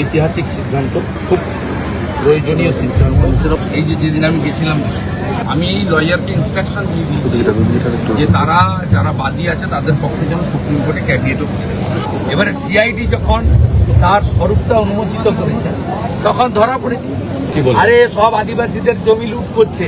ঐতিহাসিক সিদ্ধান্ত খুব প্রয়োজনীয় সিদ্ধান্ত। এই যে যেদিন আমি গেছিলাম আমি লয়ারকে ইনস্ট্রাকশন দিয়ে দিয়েছি যে তারা যারা বাদী আছে তাদের পক্ষে যেন সুপ্রিম কোর্টে ক্যাবিনেটও এবারে সিআইডি যখন তার স্বরূপটা অনুমোচিত করেছে তখন ধরা পড়েছে। আরে সব আদিবাসীদের জমি লুট করছে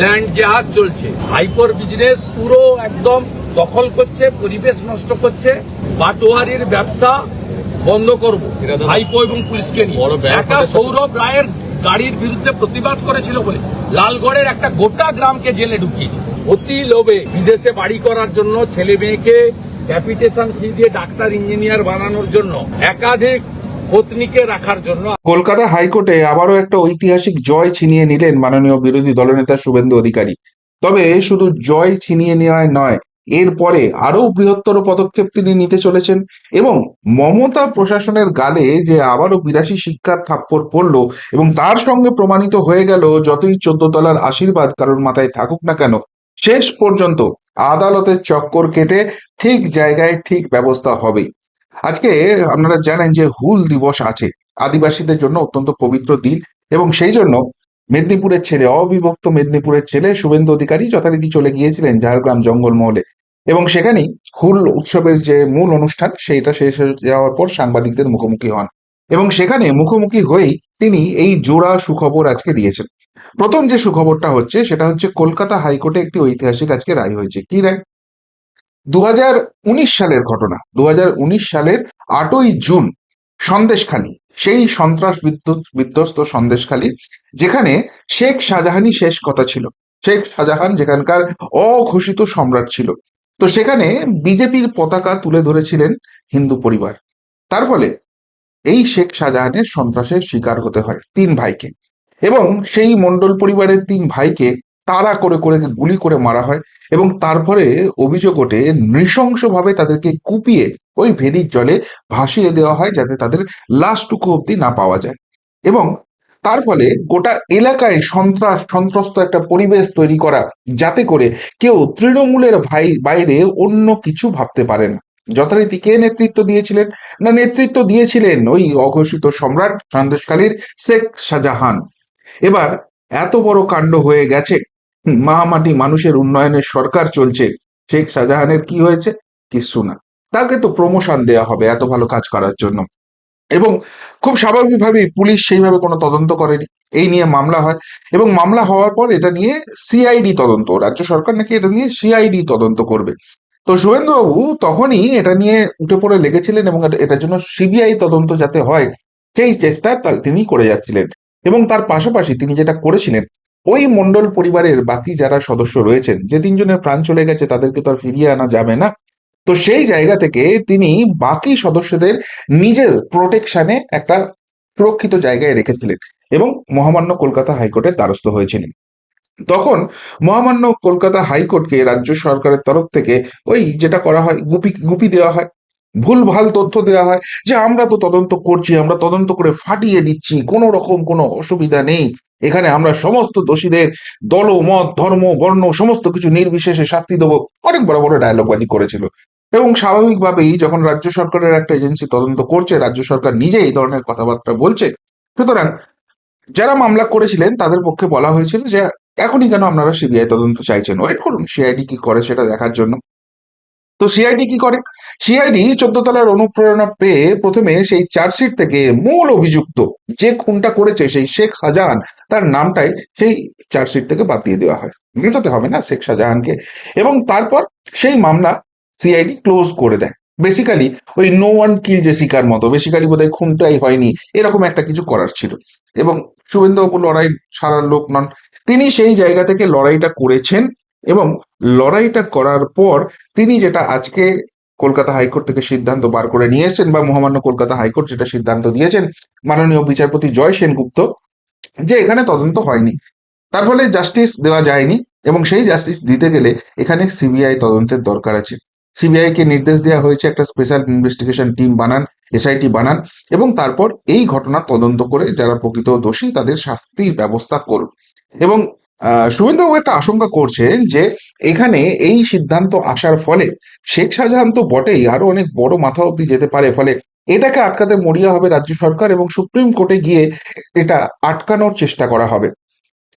ল্যান্ড জেহাদ চলছে। হাইপোর বিজনেস পুরো একদম দখল করছে পরিবেশ নষ্ট করছে বাটোয়ারির ব্যবসা বন্ধ করব। এটা হাইপো এবং পুলিশকে নিয়ে। একটা সৌরভ রায়ের গাড়ির বিরুদ্ধে প্রতিবাদ করেছিল বলে লালগড়ের একটা গোটা গ্রামকে জেলে ঢুকিয়েছে। অতি লোভে বিদেশে বাড়ি করার জন্য ছেলে মেয়েকে ক্যাপিটেশন ফি দিয়ে ডাক্তার ইঞ্জিনিয়ার বানানোর জন্য একাধিক পত্নীকে রাখার জন্য। কলকাতা হাইকোর্টে আবারও একটা ঐতিহাসিক জয় ছিনিয়ে নিলেন মাননীয় বিরোধী দলনেতা শুভেন্দু অধিকারী। তবে শুধু জয় ছিনিয়ে নেওয়ায় নয় এরপরে আরও বৃহত্তর পদক্ষেপ তিনি নিতে চলেছেন এবং মমতা প্রশাসনের গালে যে আবারও বিরাশি শিক্ষার থাপ্পড় পড়ল এবং তার সঙ্গে প্রমাণিত হয়ে গেল যতই চোদ্দ তলার আশীর্বাদ কারোর মাথায় থাকুক না কেন, শেষ পর্যন্ত আদালতের চক্কর কেটে ঠিক জায়গায় ঠিক ব্যবস্থা হবেই। আজকে আপনারা জানেন যে হুল দিবস আছে, আদিবাসীদের জন্য অত্যন্ত পবিত্র দিন এবং সেই জন্য মেদিনীপুরের ছেলে, অবিভক্ত মেদিনীপুরের ছেলে শুভেন্দু অধিকারী যথারীতি চলে গিয়েছিলেন ঝাড়গ্রাম জঙ্গলমহলে। এবং সেখানেই হুল উৎসবের যে মূল অনুষ্ঠান, সেইটা শেষ হয়ে যাওয়ার পর সাংবাদিকদের মুখোমুখি হন। এবং সেখানে মুখোমুখি হয়েই তিনি এই জোড়া সুখবর আজকে দিয়েছেন। প্রথম যে সুখবরটা হচ্ছে, সেটা হচ্ছে কলকাতা হাইকোর্টে একটি ঐতিহাসিক আজকে রায় হয়েছে। কি রায়? দু হাজার উনিশ সালের ঘটনা। দু হাজার উনিশ সালের আটই জুন সন্দেশখালী, সেই সন্ত্রাস বিদ্যুৎ বিধ্বস্ত সন্দেশখালী, যেখানে শেখ শাহজাহানই শেষ কথা ছিল। শেখ শাহজাহান যেখানকার অঘোষিত সম্রাট ছিল। তো সেখানে বিজেপির পতাকা তুলে ধরেছিলেন হিন্দু পরিবার। তার ফলে এই শেখ শাহজাহানের সন্ত্রাসের শিকার হতে হয় তিন ভাইকে এবং সেই মণ্ডল পরিবারের তিন ভাইকে তাড়া করে করে গুলি করে মারা হয় এবং তারপরে অভিযোগ ওঠে নৃশংসভাবে তাদেরকে কুপিয়ে ওই ভেরির জলে ভাসিয়ে দেওয়া হয় যাতে তাদের লাশটুকু অব্দি না পাওয়া যায়। এবং তার ফলে গোটা এলাকায় সন্ত্রাস, সন্ত্রস্ত একটা পরিবেশ তৈরি করা, যাতে করে কেউ তৃণমূলের ভাই, বাইরে অন্য কিছু ভাবতে পারে না। যথারীতি কে নেতৃত্ব দিয়েছিলেন? না, নেতৃত্ব দিয়েছিলেন ওই অঘোষিত সম্রাট সন্দেশকালীর শেখ শাহজাহান। এবার এত বড় কাণ্ড হয়ে গেছে মাহামাটি মানুষের উন্নয়নের সরকার চলছে, শেখ শাহজাহানের কি হয়েছে? কিছু না। তাকে তো প্রমোশন দেয়া হবে, এত ভালো কাজ করার জন্য। এবং খুব স্বাভাবিকভাবেই পুলিশ সেইভাবে কোনো তদন্ত করেনি। এই নিয়ে মামলা হয় এবং মামলা হওয়ার পর এটা নিয়ে সিআইডি তদন্ত। রাজ্য সরকার নাকি এটা নিয়ে সিআইডি তদন্ত করবে। তো শুভেন্দুবাবু তখনই এটা নিয়ে উঠে পড়ে লেগেছিলেন এবং এটার জন্য সিবিআই তদন্ত যাতে হয়, সেই চেষ্টা তিনি করে যাচ্ছিলেন। এবং তার পাশাপাশি তিনি যেটা করেছিলেন, ওই মন্ডল পরিবারের বাকি যারা সদস্য রয়েছেন, যে তিনজনের প্রাণ চলে গেছে, তাদেরকে তো আর ফিরিয়ে আনা যাবে না। তো সেই জায়গা থেকে তিনি বাকি সদস্যদের নিজের প্রোটেকশনে একটা সুরক্ষিত জায়গায় রেখেছিলেন এবং মহামান্য কলকাতা হাইকোর্টের দ্বারস্থ হয়েছিলেন। তখন মহামান্য কলকাতা হাইকোর্টকে রাজ্য সরকারের তরফ থেকে ওই যেটা করা হয়, গুপি গুপি দেওয়া হয় ভুল ভালো তথ্য দেওয়া হয় যে আমরা তো তদন্ত করছি, আমরা তদন্ত করে ফাটিয়ে দিচ্ছি কোনো রকম কোনো অসুবিধা নেই। এখানে আমরা সমস্ত দোষীদের দল, মত, ধর্ম, বর্ণ, সমস্ত কিছু নির্বিশেষে শাস্তি দেবো। অনেক বড় বড় ডায়লগবাজি করেছিল। এবং স্বাভাবিকভাবেই যখন রাজ্য সরকারের একটা এজেন্সি তদন্ত করছে, রাজ্য সরকার নিজে এই ধরনের কথাবার্তা বলছে। সুতরাং যারা মামলা করেছিলেন, তাদের পক্ষে বলা হয়েছিল যে, এখনই কেন আপনারা সিবিআই তদন্ত চাইছেন? ওয়েট করুন সিআইডি কি করে সেটা দেখার জন্য? তো সিআইডি কি করে? সিআইডি চোদ্দ তলার অনুপ্রেরণা পেয়ে প্রথমে সেই চার্জশিট থেকে মূল অভিযুক্ত যে খুনটা করেছে সেই শেখ শাহজাহান, তার নামটাই সেই চার্জশিট থেকে বাদ দিয়ে দেওয়া হয়। মেটাতে হবে না শেখ শাহজাহানকে। এবং তারপর সেই মামলা সিআইডি ক্লোজ করে দেয়। বেসিক্যালি ওই নো ওয়ান কিল জেসিকার মতো বেসিক্যালি বোধহয় খুনটাই হয়নি, এরকম একটা কিছু করার ছিল। এবং শুভেন্দুবাবু লড়াই সারার লোক নন। তিনি সেই জায়গা থেকে লড়াইটা করেছেন এবং লড়াইটা করার পর তিনি যেটা আজকে কলকাতা হাইকোর্ট থেকে সিদ্ধান্ত বার করে নিয়েছেন বা মহামান্য কলকাতা হাইকোর্ট যেটা সিদ্ধান্ত দিয়েছেন, মাননীয় বিচারপতি জয় সেনগুপ্ত, যে এখানে তদন্ত হয়নি। তার ফলে জাস্টিস দেওয়া যায়নি এবং সেই জাস্টিস দিতে গেলে এখানে সিবিআই তদন্তের দরকার আছে। সিবিআই কে নির্দেশ দেওয়া হয়েছে একটা স্পেশাল ইনভেস্টিগেশন টিম বানান এসআইটি বানান এবং তারপর এই ঘটনা তদন্ত করে যারা প্রকৃত দোষী তাদের শাস্তির ব্যবস্থা করুন। এবং শুভেন্দুবাবু একটা আশঙ্কা করছেন যে এখানে এই সিদ্ধান্ত আসার ফলে শেখ শাহজাহান তো বটেই আরও অনেক বড় মাথা অব্দি যেতে পারে, ফলে এটাকে আটকাতে মরিয়া হবে রাজ্য সরকার এবং সুপ্রিম কোর্টে গিয়ে এটা আটকানোর চেষ্টা করা হবে।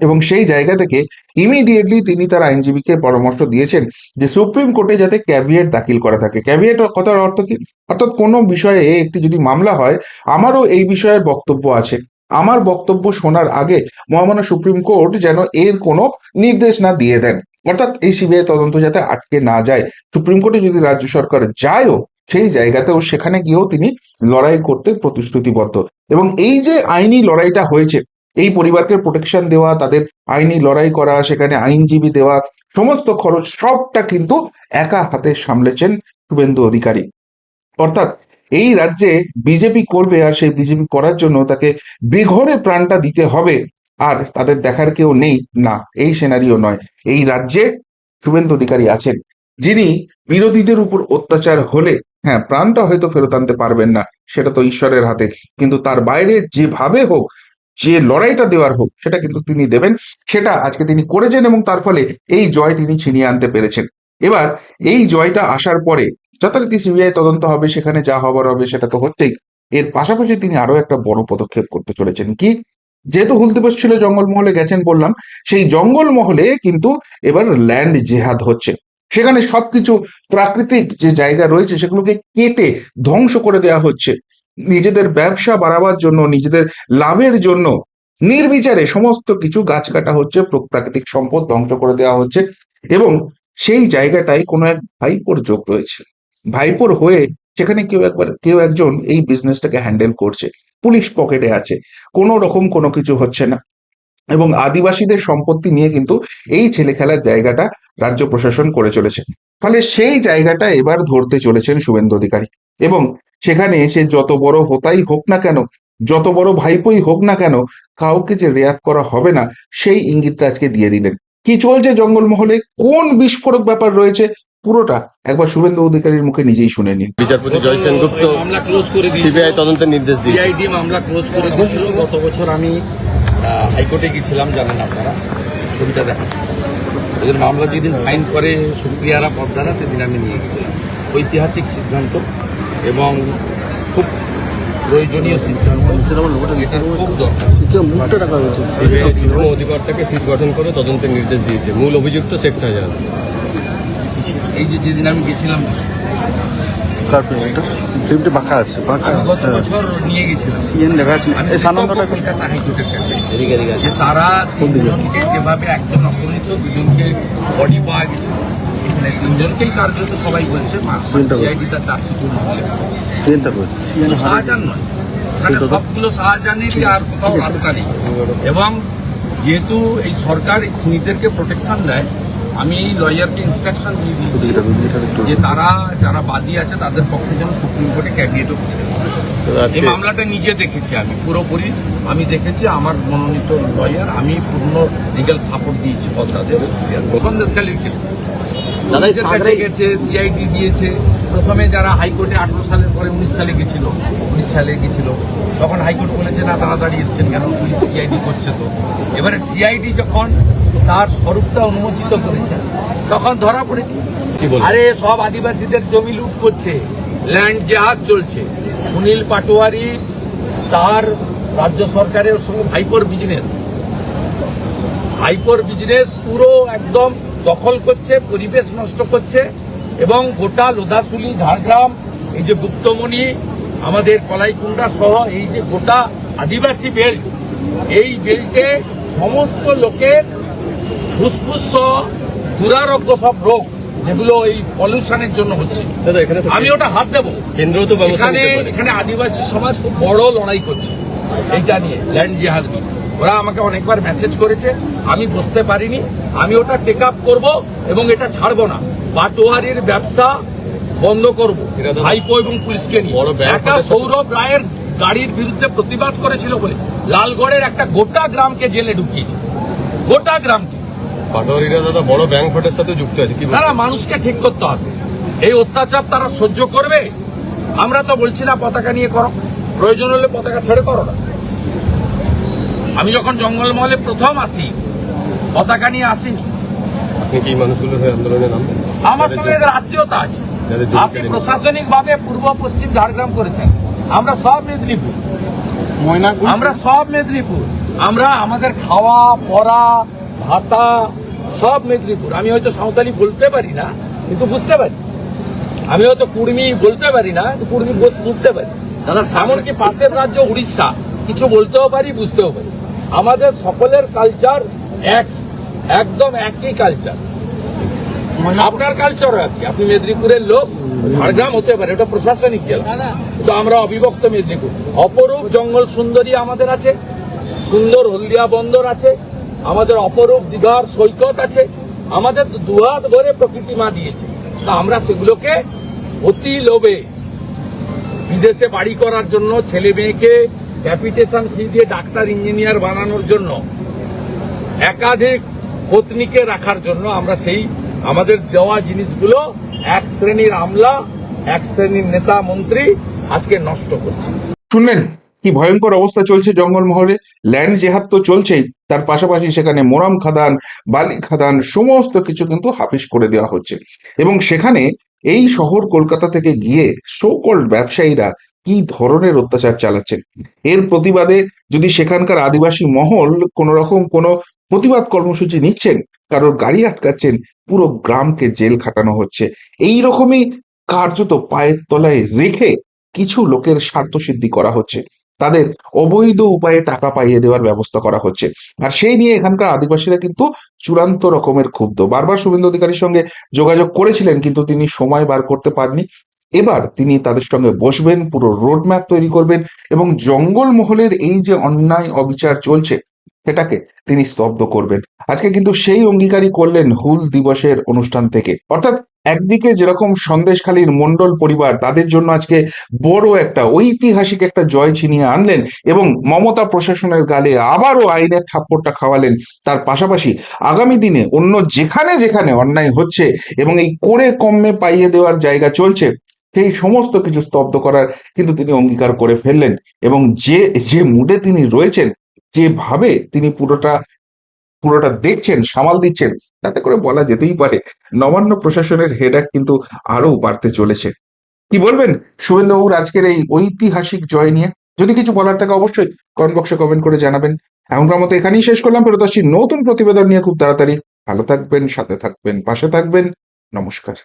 এবং সেই জায়গা থেকে ইমিডিয়েটলি তিনি তার আইনজীবীকে পরামর্শ দিয়েছেন যে সুপ্রিম কোর্টে যাতে ক্যাভিয়েট দাখিল করা থাকে। ক্যাভিয়েট কথার অর্থ কি? অর্থাৎ কোনো বিষয়ে একটি যদি মামলা হয়, আমারও এই বিষয়ের বক্তব্য আছে। আমার বক্তব্য শোনার আগে মহামান্য সুপ্রিম কোর্ট যেন এর কোনো নির্দেশ না দিয়ে দেন। অর্থাৎ এই সিবিআই তদন্ত যাতে আটকে না যায়। সুপ্রিম কোর্টে যদি রাজ্য সরকার যায়ও, সেই জায়গাতেও সেখানে গিয়েও তিনি লড়াই করতে প্রতিশ্রুতিবদ্ধ। এবং এই যে আইনি লড়াইটা হয়েছে এই পরিবারকে প্রোটেকশন দেওয়া, তাদের আইনি লড়াই করা, সেখানে আইনজীবী দেওয়া, সমস্ত খরচ সবটা কিন্তু একা হাতে সামলেছেন শুভেন্দু অধিকারী। অর্থাৎ এই রাজ্যে বিজেপি করবে আর সেই বিজেপি করার জন্য তাকে বেঘরে প্রাণটা দিতে হবে আর তাদের দেখার কেউ নেই, না, এই সেনারিও নয়। এই রাজ্যে শুভেন্দু অধিকারী আছেন, যিনি বিরোধীদের উপর অত্যাচার হলে হ্যাঁ প্রাণটা হয়তো ফেরত আনতে পারবেন না, সেটা তো ঈশ্বরের হাতে, কিন্তু তার বাইরে যেভাবে হোক যে লড়াইটা দেওয়ার হোক, সেটা কিন্তু তিনি দেবেন। সেটা আজকে তিনি করেছেন এবং তার ফলে এই জয় তিনি ছিনিয়ে আনতে পেরেছেন। এবার এই জয়টা আসার পরে যথারীতি সিবিআই তদন্ত হবে, সেখানে যা হবার হবে সেটা তো হচ্ছেই। এর পাশাপাশি তিনি আরও একটা বড় পদক্ষেপ করতে চলেছেন। কি? যেহেতু হুল দিবস ছিল, জঙ্গলমহলে গেছেন বললাম, সেই জঙ্গলমহলে কিন্তু এবার ল্যান্ড জেহাদ হচ্ছে। সেখানে সবকিছু প্রাকৃতিক যে জায়গা রয়েছে, সেগুলোকে কেটে ধ্বংস করে দেওয়া হচ্ছে। নিজেদের ব্যবসা বাড়াবার জন্য, নিজেদের লাভের জন্য নির্বিচারে সমস্ত কিছু গাছ কাটা হচ্ছে প্রাকৃতিক সম্পদ ধ্বংস করে দেওয়া হচ্ছে এবং সেই জায়গাটায় কোনো এক ভাইপোর যোগ রয়েছে। ভাইপোর হয়ে সেখানে কেউ একবার, কেউ একজন এই বিজনেসটাকে হ্যান্ডেল করছে। পুলিশ পকেটে আছে। কোনো রকম কোনো কিছু হচ্ছে না। এবং আদিবাসীদের সম্পত্তি নিয়ে কিন্তু এই ছেলে খেলার জায়গাটা রাজ্য প্রশাসন করে চলেছে। ফলে সেই জায়গাটা এবার ধরতে চলেছেন শুভেন্দু অধিকারী। এবং সেখানে সে যত বড় হতাই হোক না কেন যত বড় ভাইপোই হোক না কেন কাউকে যে রেয়াত করা হবে না সেই ইঙ্গিতটা আজকে দিয়ে দিলেন। কি চলছে জঙ্গলমহলে? কোন বিস্ফোরক ব্যাপার রয়েছে? পুরোটা একবার শুভেন্দু অধিকারীর মুখে নিজেই শুনে নিন। বিচারপতি জয় সেনগুপ্ত মামলা ক্লোজ করে দিয়েছিল। সিবিআই তদন্তের নির্দেশ দিয়েছে। সিআইডি মামলা ক্লোজ করে দিয়েছিল। গত বছর আমি হাইকোর্টে গেছিলাম জানেন আপনারা? ছবিটা দেখা ওদের মামলা যেদিন ফাইন করে সুপ্রিয়ারা পদ্মারা সেদিন আমি নিয়ে গেছিলাম ঐতিহাসিক সিদ্ধান্ত। এবং খুব প্রয়োজনীয় অধিকর্তাকে সিট গঠন করে তদন্তের নির্দেশ দিয়েছে। মূল অভিযুক্ত শেখ শাহজাহান। এই যে যেদিন আমি গেছিলাম বাঁকা আছে বাঁকা। গত বছর নিয়ে গেছিলাম। সিএন লেখা আছে এই সানন্দটা কলকাতা হাইকোর্টের কাছে। তারা যেভাবে একজন অপহৃত দুজনকে বডি পাওয়া গেছে। এখানে তিনজনকেই কার্যত সবাই বলছে সিআইডি তার শাহজাহান নয়। সবগুলো শাহজাহানেরই আর কোথাও রাস্তা নেই এবং যেহেতু এই সরকার খুনিদেরকে প্রোটেকশন দেয় আমি লয়ারকে ইনস্ট্রাকশন দিয়ে দিয়েছি যে তারা যারা বাদী আছে তাদের পক্ষে যেন সুপ্রিম কোর্টে ক্যাবিনেটও এই মামলাটা নিজে দেখেছি আমি পুরোপুরি আমি দেখেছি আমার মনোনীত লয়ার আমি পূর্ণ লিগ্যাল সাপোর্ট দিয়েছি পদ্মাদের সন্দেশখালীর কেস পুলিশের কাছে গেছে সিআইডি দিয়েছে। প্রথমে যারা হাইকোর্টে আঠারো সালের পরে উনিশ সালে গেছিল উনিশ সালে গেছিল তখন হাইকোর্ট বলেছে না তাড়াতাড়ি এসছেন কেন? পুলিশ সিআইডি করছে তো। এবারে সিআইডি যখন তার স্বরূপটা উন্মোচিত করেছে তখন ধরা পড়েছে। আরে সব আদিবাসীদের জমি লুট করছে ল্যান্ড জেহাদ চলছে। সুনীল পাটোয়ারি তার রাজ্য সরকারের সঙ্গে হাইপোর বিজনেস। ভাইপোর বিজনেস পুরো একদম দখল করছে পরিবেশ নষ্ট করছে এবং গোটা লোধাশুলি ঝাড়গ্রাম এই যে গুপ্তমণি আমাদের কলাইকুণ্ডা সহ এই যে গোটা আদিবাসী বেল্ট এই বেল্টে সমস্ত লোকের ফুসফুস সহ দুরারোগ্য সব রোগ যেগুলো এই পলিউশনের জন্য হচ্ছে। আমি ওটা হাত দেবো। কেন্দ্র তো এখানে এখানে আদিবাসী সমাজ খুব বড় লড়াই করছে। এইটা নিয়ে ল্যান্ড জিহাদ নিয়ে। ওরা আমাকে অনেকবার মেসেজ করেছে আমি বুঝতে পারিনি আমি ওটা টেক আপ করব এবং এটা ছাড়বো না। পাটোয়ারির ব্যবসা বন্ধ করব ভাইপো এবং পুলিশকে নিয়ে। একটা সৌরভ রায়ের গাড়ির বিরুদ্ধে প্রতিবাদ করেছিল বলে লালগড়ের একটা গোটা গ্রামকে জেলে ঢুকিয়েছে। গোটা গ্রামকে। পাটোয়ারিরা দাদা বড় ব্যাংক ফটের সাথে যুক্ত আছে? তারা মানুষকে ঠিক করতে হবে। এই অত্যাচার তারা সহ্য করবে? আমরা তো বলছি না পতাকা নিয়ে করো। প্রয়োজন হলে পতাকা ছেড়ে করো না। আমি যখন জঙ্গলমহলে প্রথম আসি পতাকা নিয়ে আসিনি। আপনি কি মানুষগুলোর হয়ে আন্দোলনে নামবেন? আমার সঙ্গে এদের আত্মীয়তা আছে। আপনি কেড়ে প্রশাসনিক ভাবে পূর্ব পশ্চিম ঝাড়গ্রাম করেছেন। আমরা সব মেদিনীপুর। আমরা সব মেদিনীপুর। আমরা আমাদের খাওয়া পড়া ভাষা সব মেদিনীপুর। আমি হয়তো সাঁওতালি বলতে পারি না কিন্তু বুঝতে পারি। আমি হয়তো কুর্মি বলতে পারি না কিন্তু কুর্মি বুঝতে পারি। দাদা এমনকি পাশের রাজ্য উড়িষ্যা? কিছু বলতেও পারি বুঝতেও পারি। আমাদের সকলের কালচার এক একদম একই কালচার আপনার কালচারও একই। আপনি মেদিনীপুরের লোক ঝাড়গ্রাম হতে পারে ওটা প্রশাসনিক জেলা। তো আমরা অবিভক্ত মেদিনীপুর। অপরূপ জঙ্গল সুন্দরী আমাদের আছে সুন্দর হলদিয়া বন্দর আছে আমাদের অপরূপ দীঘার সৈকত আছে আমাদের দুহাত ভরে প্রকৃতি মা দিয়েছে। তা আমরা সেগুলোকে অতি লোভে বিদেশে বাড়ি করার জন্য ছেলে মেয়েকে ক্যাপিটেশন ফি দিয়ে ডাক্তার, ইঞ্জিনিয়ার বানানোর জন্য একাধিক পত্নীকে রাখার জন্য আমরা সেই আমাদের দেওয়া জিনিসগুলো এক শ্রেণির আমলা, এক শ্রেণির নেতা, মন্ত্রী আজকে নষ্ট করছে। শুনলেন কি ভয়ঙ্কর অবস্থা চলছে জঙ্গলমহলে? ল্যান্ড জেহাদ তো চলছেই, তার পাশাপাশি সেখানে মোরাম খাদান, বালি খাদান, সমস্ত কিছু কিন্তু হাফিস করে দেওয়া হচ্ছে। এবং সেখানে এই শহর কলকাতা থেকে গিয়ে সোকল্ড ব্যবসায়ীরা কি ধরনের অত্যাচার চালাচ্ছেন? এর প্রতিবাদে যদি সেখানকার আদিবাসী মহল কোন রকম কোনো প্রতিবাদ কর্মসূচি নিচ্ছেন, কারোর গাড়ি আটকাচ্ছেন, পুরো গ্রামকে জেল খাটানো হচ্ছে। এই রকমই কার্যত পায়ের তলায় রেখে কিছু লোকের স্বার্থ সিদ্ধি করা হচ্ছে। তাদের অবৈধ উপায়ে টাকা পাইয়ে দেওয়ার ব্যবস্থা করা হচ্ছে। আর সেই নিয়ে এখানকার আদিবাসীরা কিন্তু চূড়ান্ত রকমের ক্ষুব্ধ। বারবার শুভেন্দু অধিকারীর সঙ্গে যোগাযোগ করেছিলেন, কিন্তু তিনি সময় বার করতে পারেননি। এবার তিনি তাদের সঙ্গে বসবেন, পুরো রোড ম্যাপ তৈরি করবেন এবং জঙ্গলমহলের এই যে অন্যায় অবিচার চলছে, সেটাকে তিনি স্তব্ধ করবেন। আজকে কিন্তু সেই অঙ্গীকারই করলেন হুল দিবসের অনুষ্ঠান থেকে। অর্থাৎ একদিকে যেরকম সন্দেশখালীর মন্ডল পরিবার তাদের জন্য আজকে বড় একটা ঐতিহাসিক একটা জয় ছিনিয়ে আনলেন এবং মমতা প্রশাসনের গালে আবারও আইনের থাপ্পড়টা খাওয়ালেন। তার পাশাপাশি আগামী দিনে অন্য যেখানে যেখানে অন্যায় হচ্ছে এবং এই করে কমে পাইয়ে দেওয়ার জায়গা চলছে সেই সমস্ত কিছু স্তব্ধ করার কিন্তু তিনি অঙ্গীকার করে ফেললেন এবং যে যে মুডে তিনি রয়েছেন, যেভাবে তিনি পুরোটা পুরোটা দেখছেন, সামাল দিচ্ছেন, তাতে করে বলা যেতেই পারে নবান্ন প্রশাসনের হেডাক কিন্তু আরও বাড়তে চলেছে। কি বলবেন? শুভেন্দুবাবুর আজকের এই ঐতিহাসিক জয় নিয়ে? যদি কিছু বলার থাকে অবশ্যই কমেন্ট বক্সে কমেন্ট করে জানাবেন। এখনকার মতো এখানেই শেষ করলাম। ফেরত নতুন প্রতিবেদন নিয়ে খুব তাড়াতাড়ি। ভালো থাকবেন, সাথে থাকবেন, পাশে থাকবেন। নমস্কার।